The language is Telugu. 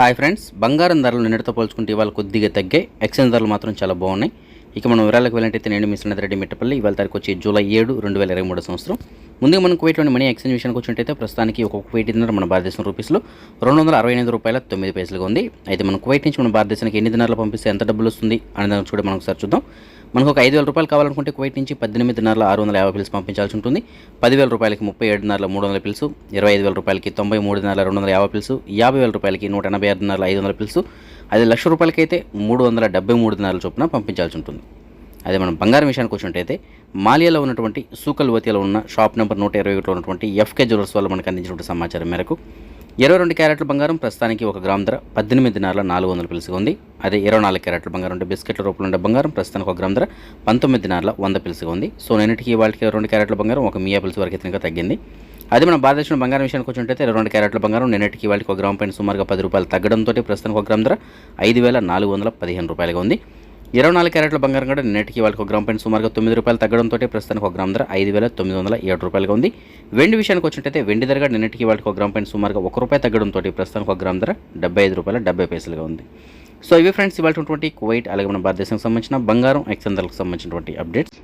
హాయ్ ఫ్రెండ్స్ బంగారం ధరలు నిన్నటితో పోల్చుకుంటే ఇవాళ కొద్దిగా తగ్గాయి. ఎక్స్చేంజ్ ధరలు మాత్రం చాలా బాగున్నాయి. ఇక మనం వివరాలకు వెళ్ళినట్టయితే నేను మిశ్రనాథ్ రెడ్డి మిట్టపల్లి. ఇవాళ తారీఖు వచ్చి జూలై ఏడు రెండు వేల ఇరవై మూడు సంవత్సరం. ముందుగా మనం కువైట్లోని మనీ ఎక్స్చేంజ్ విషయానికి వచ్చినట్టయితే ప్రస్తుతానికి ఒక కువైట్ దినార్ మన భారతదేశం రూపీస్లో రెండు వందల అరవై ఎనిమిది రూపాయల తొమ్మిది పైసలుగా ఉంది. అయితే మనం కువైట్ నుంచి మన భారతదేశానికి ఎన్ని దినార్లు పంపిస్తే ఎంత డబ్బులు వస్తుంది అనే దాన్ని కూడా మనం ఒకసారి చూద్దాం. మనకు ఒక ఐదు వేల రూపాయలు కావాలనుకుంటే కువైట్ నుంచి పద్దెనిమిది దినార్ల ఆరు వందల యాభై పిల్స్ పంపించాల్సి ఉంటుంది. పదివేల రూపాయలకి ముప్పై ఏడు దినార్ల మూడు వందల పిల్స్ ఇరవై ఐదు వేల రూపాయలకి తొంభై మూడు దినార్ల రెండు వందల యాభై పిల్స్ యాభై వేల రూపాయలకి నూట ఎనభై ఆరు దినార్ల ఐదు వందల పిల్స్ ఐదు లక్ష రూపాయలకైతే మూడు వందల డెబ్బై మూడు దినాల చొప్పున పంపించాల్సి ఉంటుంది. అదే మనం బంగారం విషయానికి వచ్చినట్టయితే మాలియాలో ఉన్నటువంటి సూకల్వతిలో ఉన్న షాప్ నెంబర్ నూట ఇరవై ఒకటిలో ఉన్నటువంటి ఎఫ్కే జ్యువెలర్స్ వాళ్ళు మనకు అందించినటువంటి సమాచారం మేరకు ఇరవై రెండు క్యారెట్ల బంగారం ప్రస్తుతానికి ఒక గ్రామ్ ధర పద్దెనిమిది దినాల నాలుగు వందల పిలుసుగా ఉంది. అదే ఇరవై నాలుగు క్యారెట్ల బంగారం అంటే బిస్కెట్ల రూపంలో ఉండే బంగారం ప్రస్తుతానికి ఒక గ్రామ్ ధర పంతొమ్మిది దినాల వంద పిలుసుగా ఉంది. సో నిన్నటికి వాళ్ళకి రెండు క్యారెట్ల బంగారం ఒక మియా పిలుసు వరకు ఇతనిగా తగ్గింది. అదే మన భారతదేశంలో బంగారం విషయానికి వచ్చినట్టయితే ఇరవై రెండు క్యారెట్ల బంగారం నిన్నటికి వాళ్ళకి ఒక గ్రామ్ పైన సుమారుగా పది రూపాయలు తగ్గడంతో ప్రస్తుతానికి ఒక గ్రామ్ ధర ఐదు వేల నాలుగు వందల పదిహేను రూపాయలుగా ఉంది. ఇరవై నాలుగు క్యారెట్ల బంగారం కూడా నిన్నటికి వాళ్ళకి ఒక గ్రామ్ పైన సుమారుగా తొమ్మిది రూపాయలు తగ్గడంతో ప్రస్తుతానికి ఒక గ్రామ్ ధర ఐదు వేల తొమ్మిది వందల ఏడు రూపాయలుగా ఉంది. వెండి విషయానికి వచ్చినట్టయితే వెండి ధర కూడా నిన్నటికి వాళ్ళకి ఒక గ్రామ్ పైన సుమారుగా ఒక రూపాయి తగ్గడంతో ప్రస్తుతానికి ఒక గ్రామ్ ధర డెబ్బై ఐదు రూపాయల డెబ్బై పైసలుగా ఉంది. సో ఇవి ఫ్రెండ్స్ ఇవాళ కువైట్ అలాగే మన భారతదేశానికి సంబంధించిన బంగారం ఎక్సెందర్లకు సంబంధించినటువంటి అప్డేట్స్.